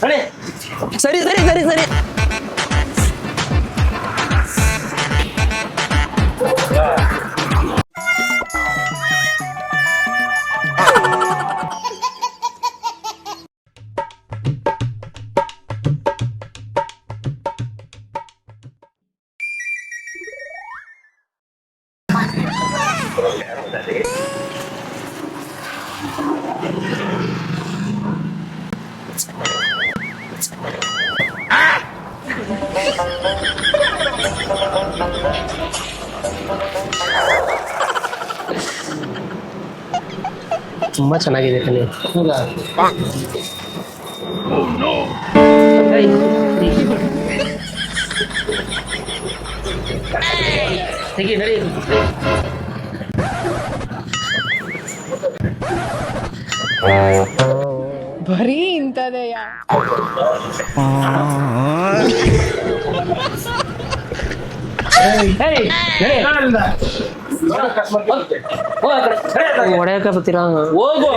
ಸರಿ ಸರಿ ಸರಿ ಸರಿ. ತುಂಬಾ ಚೆನ್ನಾಗಿದೆ ಕಣೆ. ತೆಗಿ ನಡಿ. ಬರೀ ಇಂಥದೆಯ ನಡಿ. ಹೋಗು ಹೋಗು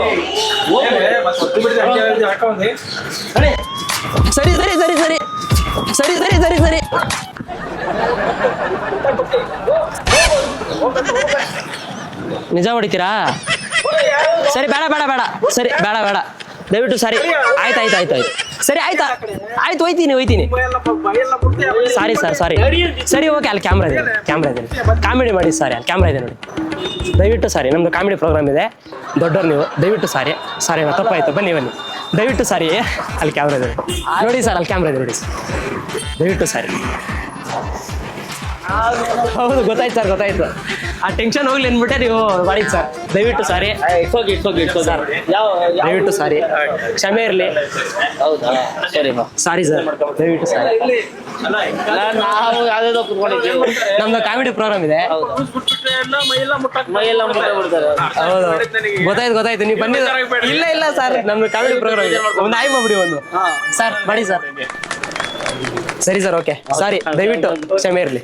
ನಡಿ. ಸರಿ ಸರಿ ಸರಿ ಸರಿ ಸರಿ ಸರಿ ಸರಿ ಸರಿ ನಿಜ ಹೊಡಿತೀರಾ ಸರಿ ಬೇಡ ಬೇಡ ಬೇಡ ಸರಿ ಬೇಡ ಬೇಡ ದಯವಿಟ್ಟು ಸರಿ ಆಯ್ತು ಆಯ್ತು ಆಯ್ತು ಆಯ್ತು ಸರಿ, ಆಯ್ತಾ? ಆಯ್ತು, ಹೋಯ್ತೀನಿ ಒಯ್ತೀನಿ ಸಾರಿ ಸರ್ ಸಾರಿ ಸರಿ ಓಕೆ ಅಲ್ಲಿ ಕ್ಯಾಮ್ರಾ ಇದೆ ಕ್ಯಾಮ್ರಾ ಇದೆ. ಕಾಮಿಡಿ ಮಾಡಿ ಸಾರಿ ಅಲ್ಲಿ ಕ್ಯಾಮ್ರಾ ಇದೆ ನೋಡಿ. ದಯವಿಟ್ಟು ಸಾರಿ ನಮ್ದು ಕಾಮಿಡಿ ಪ್ರೋಗ್ರಾಮ್ ಇದೆ. ದೊಡ್ಡವ್ರು ನೀವು, ದಯವಿಟ್ಟು ಸಾರಿ ಸಾರಿ ತಪ್ಪಾಯ್ತು. ಬನ್ನಿ ಬನ್ನಿ. ದಯವಿಟ್ಟು ಸಾರಿ ಅಲ್ಲಿ ಕ್ಯಾಮ್ರಾ ಇದೆ ನೋಡಿ. ಸರ್ ಅಲ್ಲಿ ಕ್ಯಾಮ್ರಾ ಇದೆ ನೋಡಿ ದಯವಿಟ್ಟು ಸಾರಿ ಹೌದು, ಗೊತ್ತಾಯ್ತು ಸರ್ ಗೊತ್ತಾಯ್ತು. ಆ ಟೆನ್ಷನ್ ಹೋಗ್ಲಿ ಅಂದ್ಬಿಟ್ಟೆ ನೀವು ಮಾಡಿದ್ ಸರ್. ದಯವಿಟ್ಟು ಸಾರಿ. ಇಟ್ಕೋಗಿ ಇಟ್ಕೋಗಿ ಇಟ್ಕೋ ಸರ್. ಯಾವ ದಯವಿಟ್ಟು ಸಾರಿ. ಕ್ಷಮೆ ಇರಲಿ. ಹೌದಾ? ಸರಿ ಬಾ. Sorry sir. ದಯವಿಟ್ಟು ಸಾರಿ. ನಾವು ಯಾವ್ದಾದ್ರು ಕುತ್ಕೊಂಡಿದ್ದೀವಿ. ನಮ್ದು ಕಾಮಿಡಿ ಪ್ರೋಗ್ರಾಮ್ ಇದೆ. ಮೈಯೆಲ್ಲ ಮುಟ್ಟ ಬಿಡ್ತಾರೆ ಹೌದು. ಗೊತ್ತಾಯ್ತು ಗೊತ್ತಾಯ್ತು. ನೀವು ಬನ್ನಿ. ಇಲ್ಲ ಇಲ್ಲ ಸರ್. ನಮ್ದು ಕಾಮಿಡಿ ಪ್ರೋಗ್ರಾಮ್ ಇದೆ. ಒಂದು ಆಯ್ ಮಾಡ್ಬಿಡಿ ಒಂದು. ಸರ್ ಮಾಡಿ ಸರ್. ಸರಿ ಸರ್ ಓಕೆ. ಸಾರಿ. ದಯವಿಟ್ಟು ಕ್ಷಮೆ ಇರಲಿ.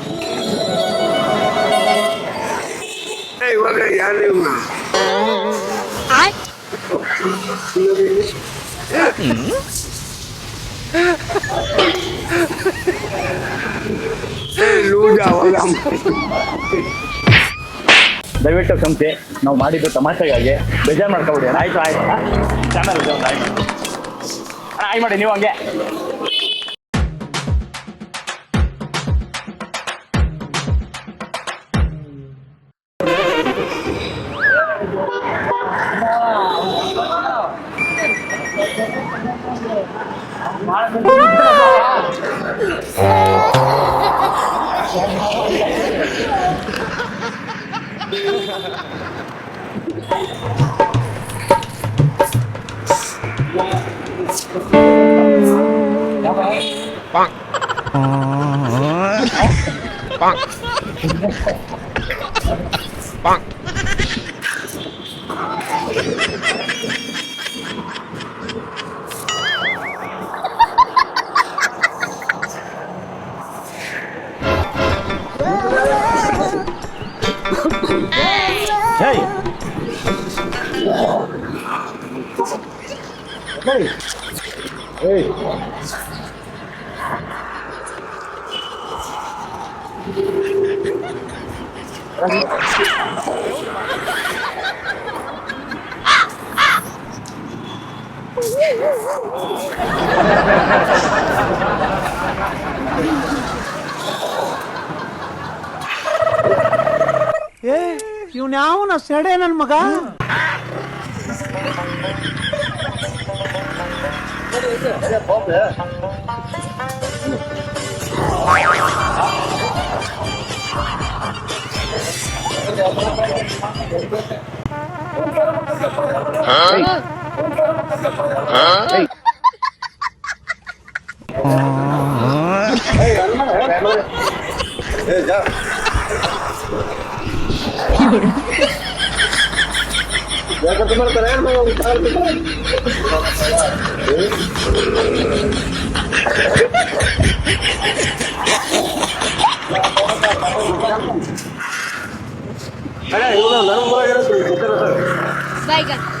ಇವಾಗ ಯಾರು ದಯವಿಟ್ಟು ಸಂಸ್ಥೆ ನಾವು ಮಾಡಿದ್ದು ತಮಾಷೆಗಾಗಿ ಬೇಜಾರು ಮಾಡ್ಕೊಬಿಡಿ. ಆಯ್ತು ಆಯ್ತು. ಚಾನಲ್ ಇದೆ ಒಂದು ಆಯ್ ಮಾಡಿ ಅಣ್ಣ, Bonk. Bonk. Bonk. Hey! Hey! Hey! ಇವ್ನ ಯಾವನ ಸೆಡೆ ನನ್ ಮಗ? Bye, guys.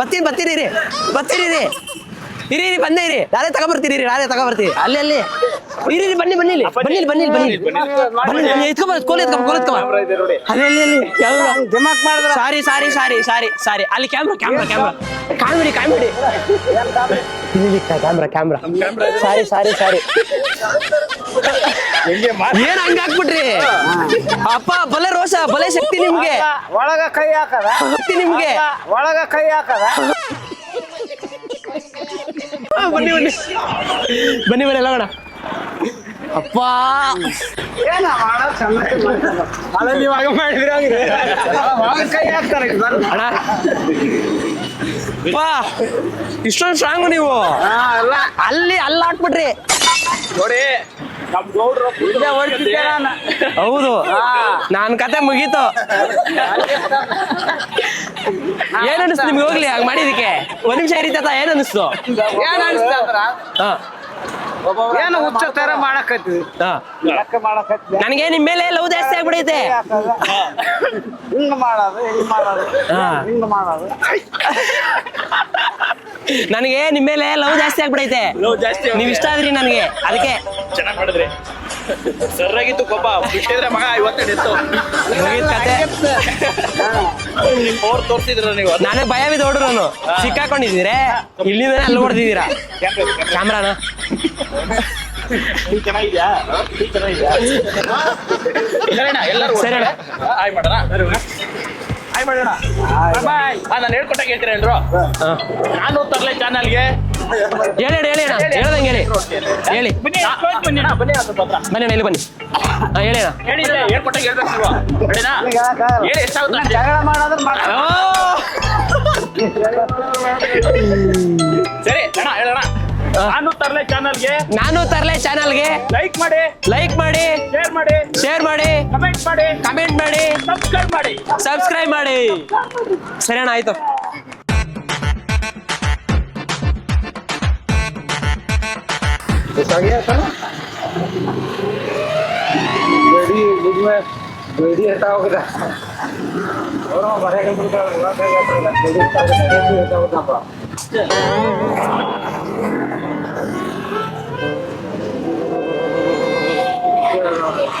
ಬರ್ತೀನಿ ಬರ್ತೀನಿ ರೀ ಬರ್ತೀನಿ ರೀ ಇರಿ ಇರಿ ಬಂದೇ ಇರಿ. ನಾಳೆ ತಗೊಬರ್ತೀನಿ ರೀ ನಾಳೆ ತಗೊಬರ್ತೀನಿ. ಅಲ್ಲಿ ಅಲ್ಲಿ. ಇರಿ ಇರಿ ಬನ್ನಿ ಬನ್ನಿ ಬನ್ನಿ ಬನ್ನಿ ಬನ್ನಿ. ಬನ್ನಿ ಎತ್ಕೊಂಬ ಕೋಲ್ ಎತ್ಕೊಂಬ ಕೋಲ್ ಎತ್ಕೊಂಬ. ಅಲ್ಲಿ ಅಲ್ಲಿ ಅಲ್ಲಿ. ದಿಮಾಕ್ ಮಾಡಿದ್ರ? ಸಾರಿ ಸಾರಿ ಸಾರಿ ಸಾರಿ ಸಾರಿ. ಅಲ್ಲಿ camera camera camera. Comedy comedy camera camera sorry sorry sorry ಏನ್ ಹಂಗ ಹಾಕ್ಬಿಟ್ರಿ? ಅಪ್ಪ ಬಲೆ ರೋಷ ಬಲೆ ಶಕ್ತಿ ನಿಮ್ಗೆ. ಒಳಗ ಕೈ ಹಾಕದ? ಶಕ್ತಿ ನಿಮ್ಗೆ. ಒಳಗ ಕೈ ಹಾಕದ? ಬನ್ನಿ ಬನ್ನಿ. ಬನ್ನಿ ಬನ್ನಿ ಎಲ್ಲ ಅಪ್ಪ. ಆಗ ಮಾಡಿದ್ರೆ ಕೈ ಹಾಕ್ತಾರೆ ಅಣ್ಣ. ಅಪ್ಪ. ಇಷ್ಟೊಂದು ಸ್ಟ್ರಾಂಗ್ ನೀವು. ಅಲ್ಲ. ಅಲ್ಲಿ ಹಾಕ್ಬಿಟ್ರಿ. ನೋಡಿ ನಮ್ ಗೌಡ್ರು ಹೌದು. ನಾನ್ ಕತೆ ಮುಗೀತು. ಏನ್ ಅನಿಸ್ತು ನಿಮ್ಗೆ ಹೋಗ್ಲಿ ಹಾಗೆ ಮಾಡಿದಕ್ಕೆ? ಒಂದ್ ನಿಮಿಷ ಇರಿ ತಾತ ಏನ್ ಅನಿಸ್ತು? ಏನ್ ಅನ್ಸ್ತಂದ್ರ ಹಾ. ಏನು ಹುಚ್ಚ ತರ ನನಗೆ ನಿಮ್ ಮೇಲೆ ಲವ್ ಜಾಸ್ತಿ ಆಗ್ಬಿಡೈತೆ. ಹಿಂಗ್ ಮಾಡೋದು ಹಿಂಗ್ ಮಾಡೋದು ಹಾ. ಹಿಂಗ್ ಮಾಡೋದು. ನನಗೆ ನಿಮ್ಮ ಮೇಲೆ ಲವ್ ಜಾಸ್ತಿ ಆಗ್ಬಿಡೈತೆ. ಲವ್ ಜಾಸ್ತಿ ನೀವು ಇಷ್ಟ ಆದ್ರಿ ನನಗೆ. ಅದಕ್ಕೆ ಚೆನ್ನಾಗಿ ಮಾಡಿದ್ರಿ. ಸರ್ರಾಗಿತ್ತು ಕೋಪ ಬಿಟ್ಟಿದ್ರೆ ಮಗ ಇವತ್ತೇ ನಿಂತು ಕತೆ. ನಿಮ್ಮ ಫೋರ್ ತೋರ್ಸಿದ್ರ ನೀವು ನನಗೆ ಭಯ ಬಿದ್ದು ಹೊಡ್ರು ನಾನು ಸಿಕ್ಕಾಕೊಂಡಿದ್ದೀರಾ? ಇಲ್ಲಿಂದ ಅಲ್ಲಿ ಹೊಡೆದಿದ್ದೀರಾ ಕ್ಯಾಮ್ರಾನ? ಸರಿ ಚೆನ್ನಾಗಿದ್ಯಾ? ಚೆನ್ನಾಗಿದ್ಯಾ? ಸರಿಣ್ಣ ಎಲ್ಲರೂ ಸರಿ ಅಣ್ಣ. ಆಯ್ ಮಾಡೋಣ. ಆಯ್ ಮಾಡೋಣ ಬಾಯ್ ನಾನು ಹೇಳ್ಕೊಟ್ಟಾಗ ಹೇಳ್ತೀರಾ ಎಲ್ರು? ನಾನು ತರ್ಲೆ ಚಾನಲ್ಗೆ. ಹೇಳಿ ಹೇಳಿ ಹೇಳಿ ಅಣ್ಣ. ಹೇಳ್ದಂಗೆ ಹೇಳಿ. ಹೇಳಿ. ಬನ್ನಿ ಬನ್ನಿ ಅಣ್ಣ, ಬನ್ನಿ ಅದು ಪತ್ರ ಬನ್ನಿ ಅಣ್ಣ ಇಲ್ಲಿ ಬನ್ನಿ. ಹಾ ಹೇಳಿ ಅಣ್ಣ. ಹೇಳಿ ಹೇಳ್ಕೊಟ್ಟಾಗ ಹೇಳ್ಬೇಕು ಹೇಳಿ ಎಷ್ಟಾಗುತ್ತೆ. ಜಗಳ ಮಾಡೋದ್ರ ಮಾಡ ಸರಿ ಅಣ್ಣ ಹೇಳೋಣ ನಾನು ತರ್ಲೆ ಚಾನಲ್ಗೆ ನಾನು ತರ್ಲೆ ಚಾನಲ್ಗೆ ಲೈಕ್ ಮಾಡಿ ಲೈಕ್ ಮಾಡಿ ಶೇರ್ ಮಾಡಿ ಶೇರ್ ಮಾಡಿ ಕಮೆಂಟ್ ಮಾಡಿ ಕಮೆಂಟ್ ಮಾಡಿ ಸಬ್ಸ್ಕ್ರೈಬ್ ಮಾಡಿ ಸಬ್ಸ್ಕ್ರೈಬ್ ಮಾಡಿ ಸರಿ ಅಣ್ಣ ಆಯ್ತು ಬೇಡಿ ಅಂತ ಹೋಗದ ಅವರು ಮನೆಗೆ ಬಿಡ್ತಾರೆ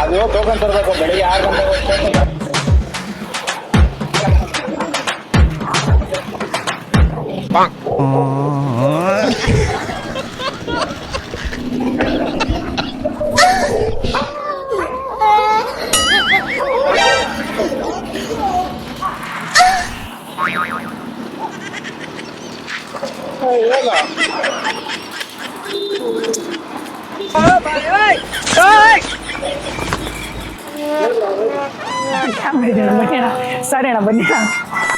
ಅದು ಟೋಕನ್ ತರಬೇಕು ಬೆಳಿಗ್ಗೆ ಆರು ಗಂಟೆಗೆ ಸರಿ ಅಣ್ಣ ಬನ್ನಿ ಅಣ್ಣ